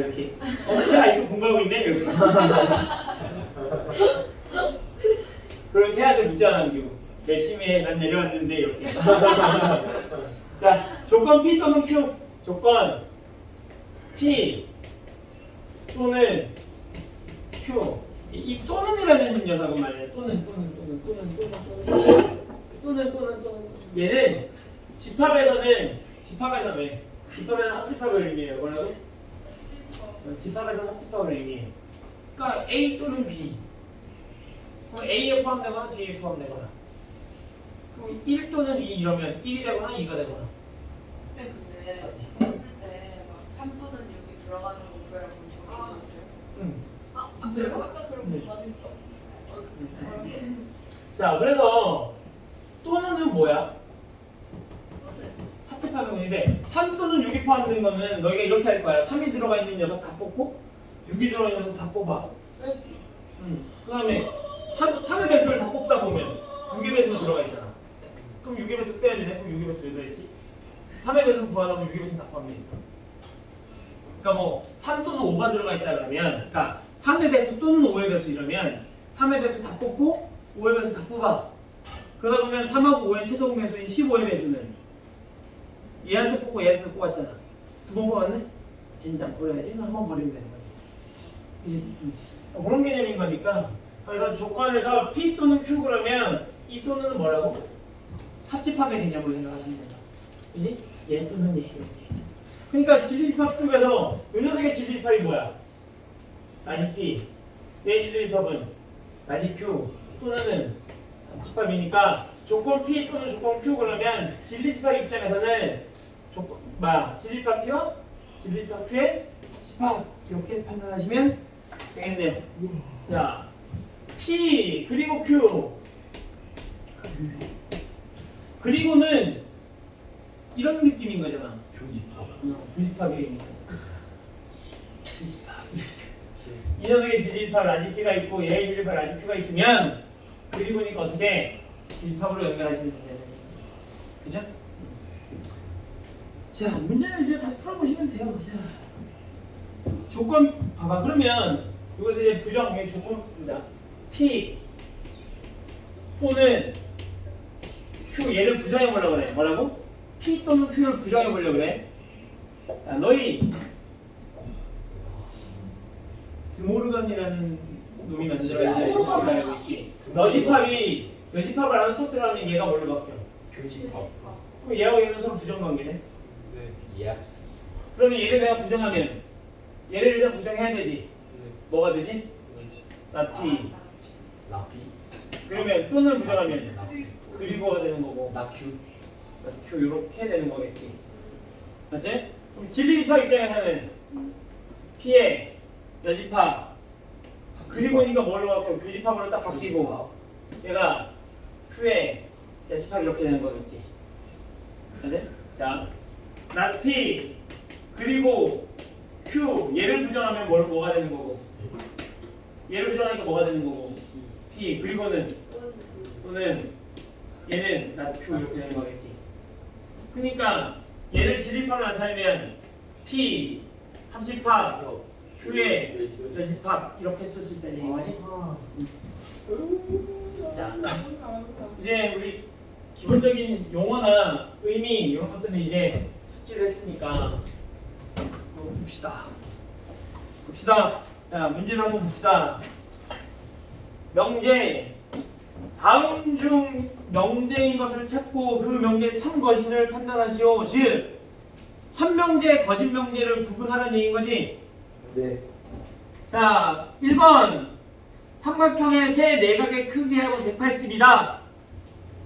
이렇게. 어 그래 아이도 공부하고 있네? 돼 묻지 않아 남기고 열심히 해 난 내려왔는데 이렇게. 자 조건 P 또는 Q? 조건 P 또는 Q. 이, 이 또는이라는 녀석은 말이야. 또는 또는 또는 또는 또는 또는 또는 또는 또는. 얘는 집합에서는 집합에서 왜 집합에서는 합집합을 의미해요. 뭐라고? 어, 집합에서 합집합을 의미해. 그러니까 A 또는 B. 그럼 A에 포함되거나 B에 포함되거나. 그럼 1 또는 2 이러면 1이 되거나 2가 되거나. 근데 근데 집합 풀때막 3또는 6이 들어가는 거 구해라고 있어요. 응. 아 진짜요? 아까 그런 네. 거 맞았어. 어, 자, 그래서 또는은 뭐야? 합집합형인데 3 또는 6이 포함된 거는 너희가 이렇게 할 거야. 3이 들어가 있는 녀석 다 뽑고 6이 들어가 있는 녀석 다 뽑아. 음. 그 다음에 3, 3의 배수를 다 뽑다 보면 6의 배수는 들어가 있잖아. 그럼 6의 배수 빼야 되네. 그럼 6의 배수 왜 들어있지? 3의 배수 구하다 보면 6의 배수는 다 포함돼 있어. 그러니까 뭐 3 또는 5가 들어가 있다 그러면 그러니까 3의 배수 또는 5의 배수 이러면 3의 배수 다 뽑고 5의 배수 다 뽑아. 그러다 보면 3하고 5의 최종 배수인 15의 배수는 얘한테 뽑고 얘한테 뽑았잖아. 두 번 뽑았네? 진작 버려야지. 한 번 버리면 되는 거지. 이제 좀 어, 그런 개념인 거니까. 그래서 조건에서 P 또는 Q 그러면 이 또는 뭐라고? 합집합의 개념으로 생각하시면 된다. 그지? 얘 또는 얘 이렇게. 그러니까 진리집합 쪽에서 이 녀석의 진리집합이 뭐야? 라지 P. 얘 진리집합은 라지 Q 또는 집합이니까 조건 P 또는 조건 Q 그러면 진리집합 입장에서는 P와 진리집합 Q의 집합 이렇게 판단하시면 되겠네요. 자, P 그리고 Q 그리고는 이런 느낌인 거잖아. 교집합. 어, 교집합이니까. 교집합. 이 녀석의 진리집합 라지피가 있고 얘의 진리집합 라지큐가 있으면 그리고니까 어떻게 교집합으로 연결하시면 되는 그죠? 자 문제는 이제 다 풀어보시면 돼요. 자 조건 봐봐 그러면 이것을 이제 부정 이게 조건입니다. P 또는 Q 얘를 부정해 보려고 그래. 뭐라고? P 또는 Q를 부정해 보려고 그래. 자, 너희 드모르간이라는 놈이 만들어진? 너집합이 여집합을 하면 속 들어가면 얘가 뭘로 바뀌어? 교집합. 그럼 얘하고 얘는 서로 부정 관계네. 네. 예스. 그러면 얘를 내가 부정하면 얘를 일단 부정해야 되지. 뭐가 되지? 나 P. 라피. 그러면 또는 부정하면 라피. 그리고가 되는 거고 라큐. 나 Q 이렇게 되는 거겠지. 맞지? 그럼 진리집합 입장에서는 P의 여집합 그리고니까 뭘로 바뀌어? 교집합으로 딱 바뀌고 얘가 Q의 여집합 이렇게 되는 거겠지. 맞지? 자, 나 P 그리고 Q. 얘를 부정하면 뭘 뭐가 되는 거고? 얘를 부정하니까 뭐가 되는 거고? P. 그리고는? 또는 얘는 나 Q 이렇게 되는 거겠지. 그러니까 얘를 진립합을 나타내면 P 30합 Q의 저집합 이렇게 썼을 때 얘기인 거지. 자, 이제 우리 기본적인 용어나 의미 이런 것들은 이제 숙지를 했으니까 한번 봅시다. 봅시다. 자, 문제를 한번 봅시다. 명제. 다음 중 명제인 것을 찾고 그 명제의 참 것인을 판단하시오. 즉, 참명제, 거짓명제를 구분하라는 얘기인 거지. 네. 자, 1번. 삼각형의 세 내각의 크기하고 180이다.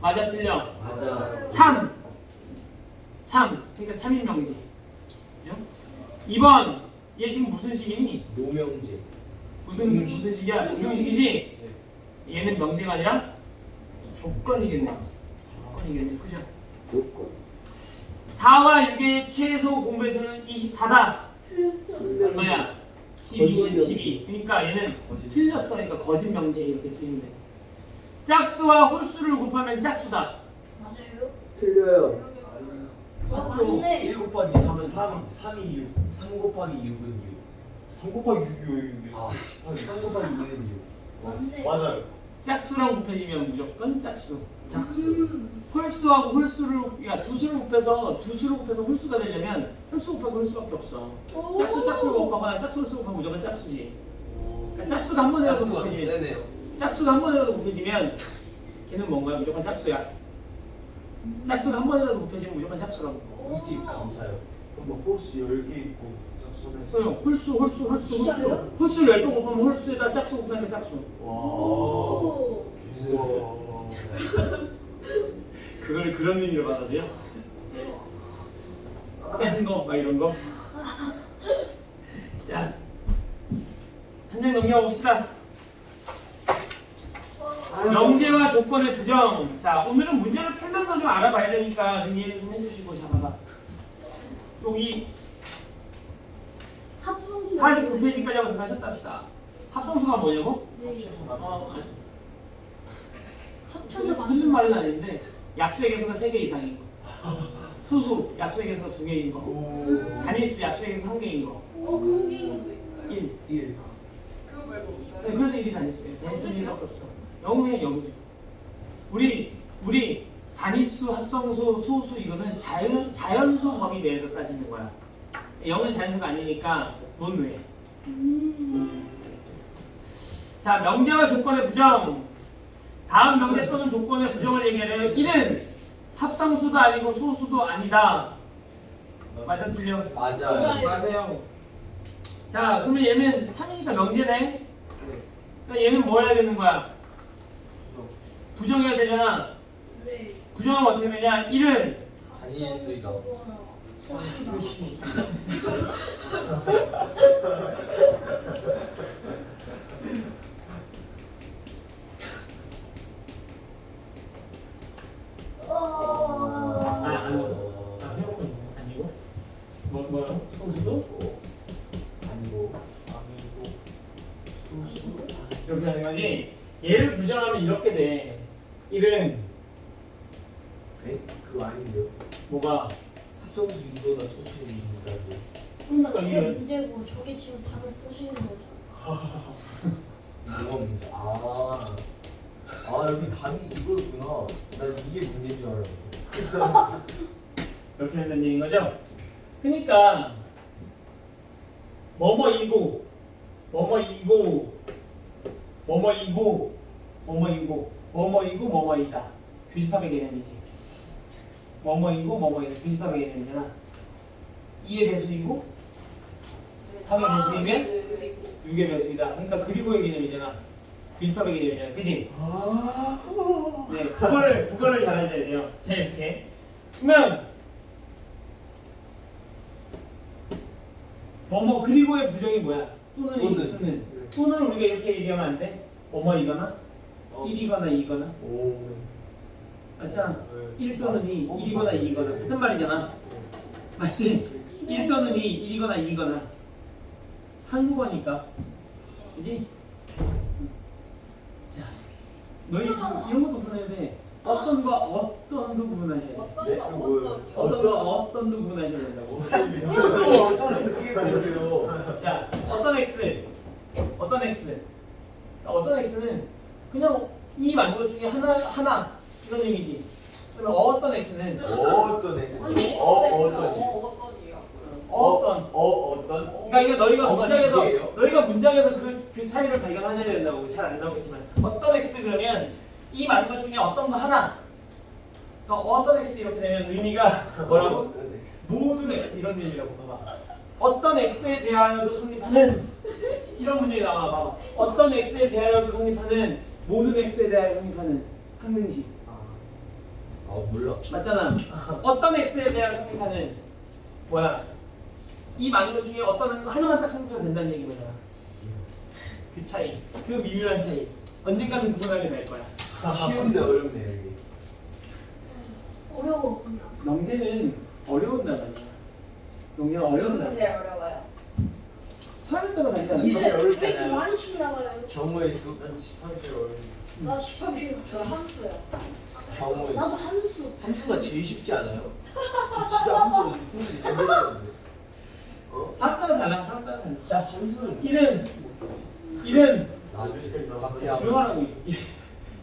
맞아, 틀려. 맞아. 참. 참. 그러니까 참인 명제. 그죠? 2번. 얘 지금 무슨 식이니? 노명제. 무슨 무슨 식이야? 부등식이지? 얘는 명제가 아니라 조건이겠네. 조건이겠네. 그죠? 조건. 4와 6의 최소 공배수는 24다. 얼마야? 12, 거짓이요. 12. 그러니까 얘는 틀렸어. 그러니까 거짓 명제 이렇게 쓰이면 돼. 짝수와 홀수를 곱하면 짝수다. 맞아요? 틀려요. 모르겠어요. 어, 맞네. 1 곱하기 3은 3, 3이 6. 3 곱하기 6은 6. 3 곱하기 6이요 6이요 아, 3 곱하기 2는 6. 맞네. 맞아요. 짝수랑 곱해지면 무조건 짝수. 짝수. 음. 홀수하고 홀수를 야 두 수를 곱해서 두 수를 곱해서 홀수가 되려면 홀수 곱하기 홀수밖에 없어. 오. 짝수 짝수를 곱하거나 짝수 홀수 곱하면 무조건 짝수지. 그러니까 짝수가 한 번이라도 짝수가 더 곱해지면 세네요. 짝수가 한 번이라도 곱해지면 걔는 뭔가요? 무조건 짝수야. 짝수가 한 번이라도 곱해지면 무조건 짝수라고. 꿀팁 감사요. 뭐 홀수 10개 있고 짝수는 그래요. 홀수 홀수 홀수 진짜요? 홀수 홀수 열번 곱하면 홀수에다 짝수 곱하니까 짝수. 와 오. 우와 그걸 그런 의미로 받아들여? 센 거, 막 이런 거. 자, 한 장 넘겨봅시다. 명제와 조건의 부정. 자, 오늘은 문제를 풀면서 좀 알아봐야 되니까 좀 이해를 좀 해주시고 잡아봐. 여기 합성수. 49페이지까지 하고 생각하셨다 합시다. 합성수가 뭐냐고? 네. 어, 아니. 합쳐서 틀린 말은 아닌데 약수의 개수가 3개 이상인 거. 소수, 약수의 개수가 2개인 거. 오 단위수, 약수의 개수 1개인 거. 어, 한개인도 있어요. 1. 1 그거 말고 없어요? 네, 그래서 1이 단위수예요. 단위수는 1밖에 없어. 0은 0이죠. 우리 우리 단위수, 합성수, 소수 이거는 자연 자연수 범위 내에서 따지는 거야. 0은 자연수가 아니니까 논외. 음. 자, 명제와 조건의 부정. 다음 명제 또는 조건의 부정을 얘기하려면 1은 합성수도 아니고 소수도 아니다. 맞아 틀려? 맞아요. 맞아요. 자, 그러면 얘는 참이니까 명제네. 그러니까 얘는 뭐 해야 되는 거야? 부정해야 되잖아. 네. 부정하면 어떻게 되냐? 1은 단일 수이다. 어. 아, 아니고. 아, 해먹고 있네. 아니고. 뭐, 뭐요? 소수도? 아니고. 이렇게 하는 거지. 얘를 부정하면 이렇게 돼. 1은 에? 그거 아닌데요. 뭐가? 합성수 2보다 소수 2보다 그럼 나 저게 이건- 문제고 저게 지금 답을 쓰시는 거죠. 이겁니다. 아. 아 여기 답이 이거구나. 난 이게 문제인 줄 알았는데. 이렇게 된다는 얘기인 거죠? 그러니까 뭐뭐이고 뭐뭐이고 뭐뭐이고 뭐뭐이고 뭐뭐이고 뭐뭐이다 규집합의 개념이지 뭐뭐이고 뭐뭐이다 규집합의 개념이잖아 2의 배수이고 네. 삼의 아, 배수이면? 네, 그리고 6의 배수이다 그러니까 그리고의 개념이잖아 규집합의 개념이잖아 그지? 아네 국어를 국어를 잘하셔야 돼요 자 이렇게 그러면 뭐뭐 그리고의 부정이 뭐야? 또는 이 또는. 또는 또는 우리가 이렇게 얘기하면 안 돼? 뭐뭐 이거나 어. 1이거나 2거나 오. 맞잖아 1 또는 2, 어. 1이거나 2거나 같은 말이잖아 맞지? 1 또는 2, 1이거나 2거나 한국어니까 그지? 자 너희 이런 것도 구분해야 돼 어떤 거 어떤도 구분하셔야 돼 어떤 네? 거? 어떤이요? 어떤 거 어떤도 구분하셔야 된다고 어떻게 그래요? 야 어떤 x 어떤 x 어떤 x는 그냥 이것 중에 하나 하나 이런 의미지. 그러면 어떤 x는? 어떤 애 아니, 어 어, 어떤 애 어, 어떤이요? 어떤? 어 어떤? 그러니까 이게 너희가 뭐가 문장에서 기계예요? 너희가 문장에서 그, 그 차이를 발견하셔야 된다고 잘 안 나오겠지만 어떤 x 그러면 이 많은 것 중에 어떤 거 하나? 그러니까 어떤 x 이렇게 되면 의미가 뭐라고? 어떤 애 모든 x 이런 의미라고 봐봐. 어떤 x에 대하여도 성립하는 이런 문제가 나와. 봐봐. 어떤 x에 대하여도 성립하는 모든 x에 대하여 성립하는 항등식 아 몰라. 맞잖아. 어떤 x에 대하여 성립하는 뭐야? 이것 중에 어떤 하나만 딱 성립하면 된다는 얘기 거잖아. 그 차이, 그 미묘한 차이. 언젠가는 구분하게 될 거야. 쉬운데 어렵네요 여기. 어려워 그냥. 명제는 어려운단 말이야. 명제는 어려운다. 누구가 제일 어려워요? 사람에 따라 다르지 이게? 제일 어렵잖아요. 많이 시나가요? 경우의 수. 난 18개 어려운 나18 싫어. 저 함수요. 경우의 수. 나도 함수. 함수가 제일 쉽지 않아요? 저 진짜 함수 함수 제일 어려운데. 어? 사람 따라 달라. 사람 따라 달라. 자, 함수는 1은 1은 나중에 조용하라고.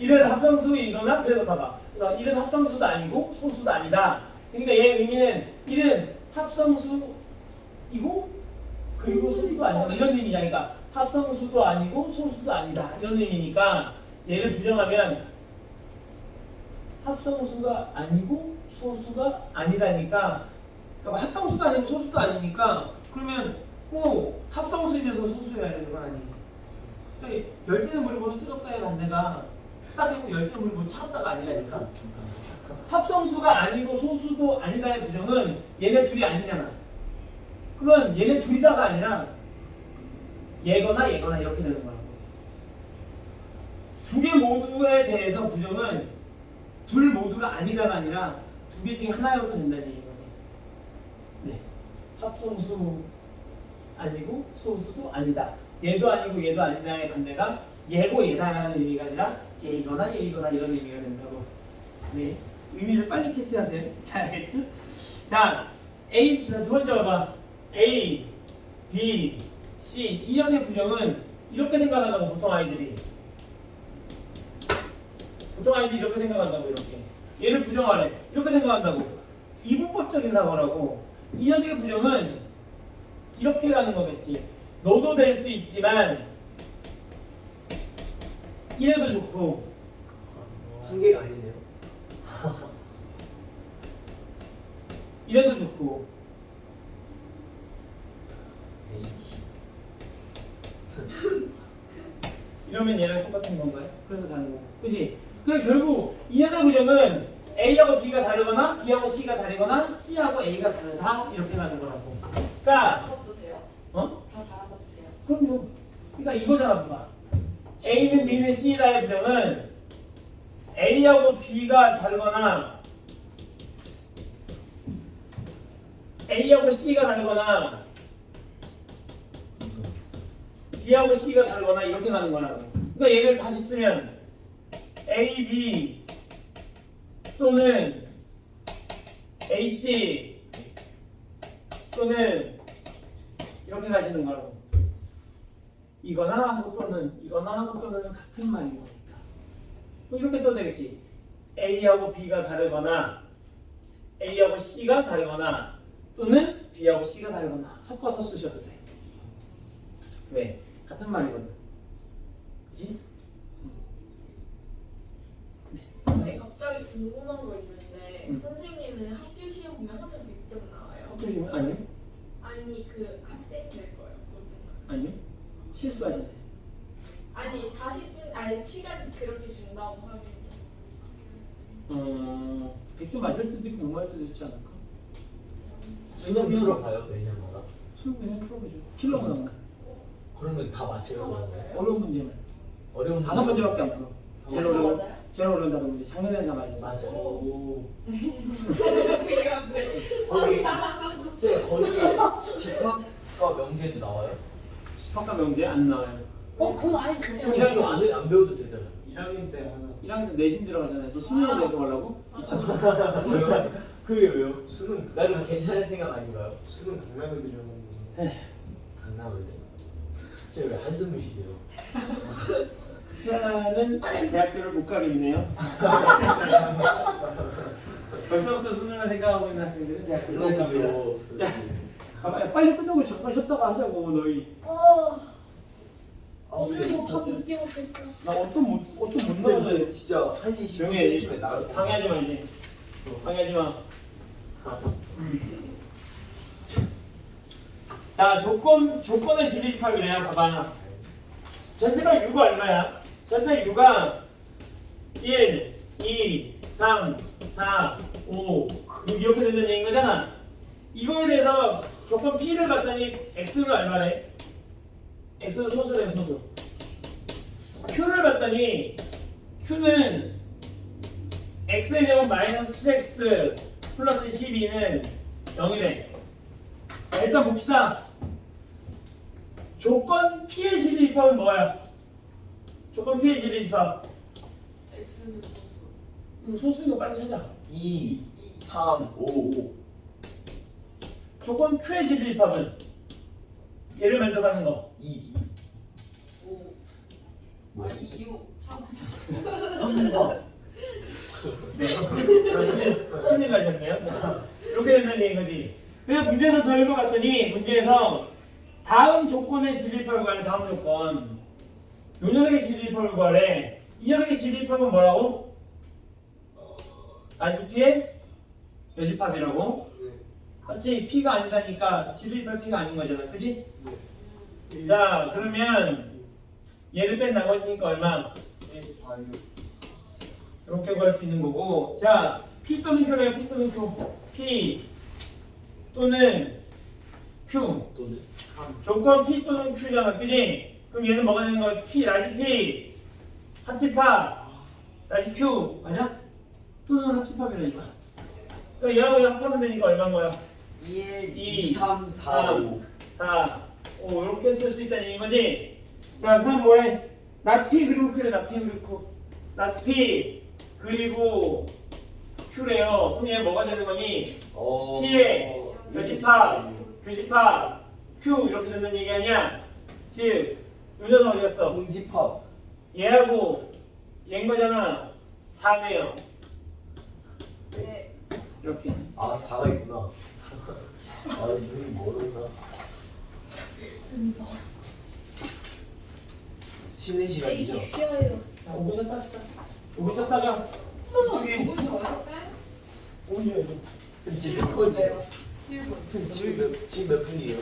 1은 합성수이거나 그래서 봐봐. 그러니까 1은 합성수도 아니고 소수도 아니다. 그러니까 얘 의미는 1은 합성수이고 그리고 소수도 아니다. 이런 의미냐. 그러니까 합성수도 아니고 소수도 아니다. 이런 의미니까 얘를 부정하면 합성수가 아니고 소수가 아니다니까 그러니까 합성수도 아니고 소수도 아니니까 그러면 꼭 합성수이면서 소수여야 되는 건 아니지. 그러니까 열지는 물이 보는 뜨겁다의 반대가 딱 해고 열지는 물이 보는 차갑다가 아니라니까. 합성수가 아니고 소수도 아니다의 부정은 얘네 둘이 아니잖아. 그러면 얘네 둘이다가 아니라 얘거나 얘거나 이렇게 되는 거야. 두 개 모두에 대해서 부정은 둘 모두가 아니다가 아니라 두 개 중에 하나여도 된다는 얘기인 거지. 네. 합성수 아니고 소수도 아니다. 얘도 아니고 얘도 아니다의 반대가 얘고 얘다라는 의미가 아니라 얘이거나 얘이거나 이런 의미가 된다고. 네. 의미를 빨리 캐치하세요. 자, 알겠죠? 자, A, 두 번째 봐봐. A, B, C. 이 녀석의 부정은 이렇게 생각한다고, 보통 아이들이. 보통 아이들이 이렇게 생각한다고, 이렇게. 얘를 부정하래. 이렇게 생각한다고. 이분법적인 사고라고. 이 녀석의 부정은 이렇게 가는 거겠지. 너도 될 수 있지만, 이래도 좋고, 한 개가 아니네요. 이래도 좋고. 이러면 얘랑 똑같은 건가요? 그래서 다른 거고. 그지? 그래 결국 이 녀석 구정은 A하고 B가 다르거나 B하고 C가 다르거나 C하고 A가 다르다 이렇게 가는 거라고. 그러니까 다른 것도 돼요? 어? 다 다른 것도 돼요? 그럼요. 그러니까 이거잖아, 봐봐. A는 B는 C다의 부정은 A하고 B가 다르거나 A하고 C가 다르거나 B하고 C가 다르거나 이렇게 가는 거라고. 그러니까 얘를 다시 쓰면 A, B 또는 A, C 또는 이렇게 가시는 거라고. 이거나 하고 또는 이거나 하고 또는 같은 말인 거니까. 뭐 이렇게 써도 되겠지. A하고 B가 다르거나 A하고 C가 다르거나 또는 B하고 C가 다르거나 섞어서 쓰셔도 돼. 왜? 같은 말이거든. 그지? 네, 갑자기 궁금한 거 있는데 음. 선생님은 학교 시험 보면 항상 100점 나와요? 어떻게 아니요? 아니 그 학생들 거요 모든 거. 아니요? 실수하시네. 아니 40분 아니 시간 그렇게 준다고 하면 어, 100점 맞을 때도 있고 못 맞을 때도 있지 않을까? 수능 왜냐면- 풀어봐요 매년마다. 수능 그냥 풀어보죠. 킬러가 나오나? 그러면 다다 맞춰요. 맞아요? 어려운 문제만. 어려운 다섯 문제. 문제밖에 안 풀어. 제일 다 맞아요? 다섯 문제. 작년에는 다 맞았어. 맞아요. 오. 되게. 거기 잘하는 제 거기 집합과 명제도 나와요. 석가 명제 안 나와요. 어 그럼 아예 진짜 그럼 지금 안, 안 배워도 되잖아요. 1학년 때 하나 1학년 때 내신 들어가잖아요. 또 수능을 내고 하려고? 아. 왜요? 그게 왜요? 수능 나름 괜찮은 생각 아닌가요? 수능 강남애들이라는 강남을 때. 쟤왜 한숨을 쉬세요? 태아는 대학교를 못 가겠네요. 벌써부터 수능을 생각하고 있는 학생들은 대학교를 못 갑니다. 가봐요. 빨리 끝나고 잠깐 쉬었다가 하자고 너희. 어 아, 오늘도 밥 늦게 먹겠어 나 어떤 못 어떤 문제를 이제 진짜 1시 명예 10분쯤에 나갈 방해하지 마 이제. 방해하지 마. 자 조건 조건의 진입합이래요. 봐봐. 전체가 U가 얼마야? 전체 U가 1, 2, 3, 4, 5, 6 이렇게 된다는 얘기인 거잖아. 이거에 대해서 조건 P를 봤더니 X는 얼마래? X는 소수래 소수. Q를 봤더니 Q는 X의 제곱 마이너스 7X 플러스 12는 0이래. 자, 일단 봅시다. 조건 P의 진입합은 뭐야? 조건 P의 진입합. X는 소수. 음, 소수인 거 빨리 찾아. 2, 3, 5, 5. 조건 Q의 진입합은 얘를 만들어가는 거. 2 오. 뭐? 아니 이유 삼. 삼성 네. 큰일 나셨네요. 이렇게 된다는 얘기인 거지. 그래서 문제에서 더 읽어봤더니 문제에서 다음 조건의 진립합을 구하래 다음 조건. 요 녀석의 진립합을 구하래. 이 녀석의 진립합은 뭐라고? 아지피의 여집합이라고? 네. 맞지? P가 아니다니까 진립합 P가 아닌 거잖아. 그지? 자 그러면 얘를 뺀 나머지니까 얼마? 1, 4, 6 이렇게 구할 수 있는 거고 자 P 또는 Q래요 P 또는 Q P 또는 Q 조건 P 또는 Q잖아 그지? 그럼 얘는 뭐가 되는 거야? P 라지 P 합집합 라지 Q 맞아? 또는 합집합이라니까 그러니까 얘하고 얘 합하면 되니까 얼마인 거야? 1 이, 2 3 4 5 4 5 이렇게 쓸 수 있다는 얘기인 거지? 자 그럼 뭐래? 나 P 그리고 Q래 나 P 그리고 Q 나 P 그리고 Q래요 그럼 얘 뭐가 되는 거니? 어 P의 교집합 교집합 Q 이렇게 된다는 얘기 아니야? 즉 요녀는 어디 갔어? 공집합 얘하고 얘인 거잖아 4네요 네. 이렇게 아 4가 있구나 아 눈이 멀었나 쉬는 시간이죠 이게 쉬어요. 자 5분 쉬었다 합시다 5분 쉬었다가 저기 오분 더 했어요? 5분 쉬어야죠 지금 몇 분이에요? 질문. 지금 몇, 지금 몇 분이에요?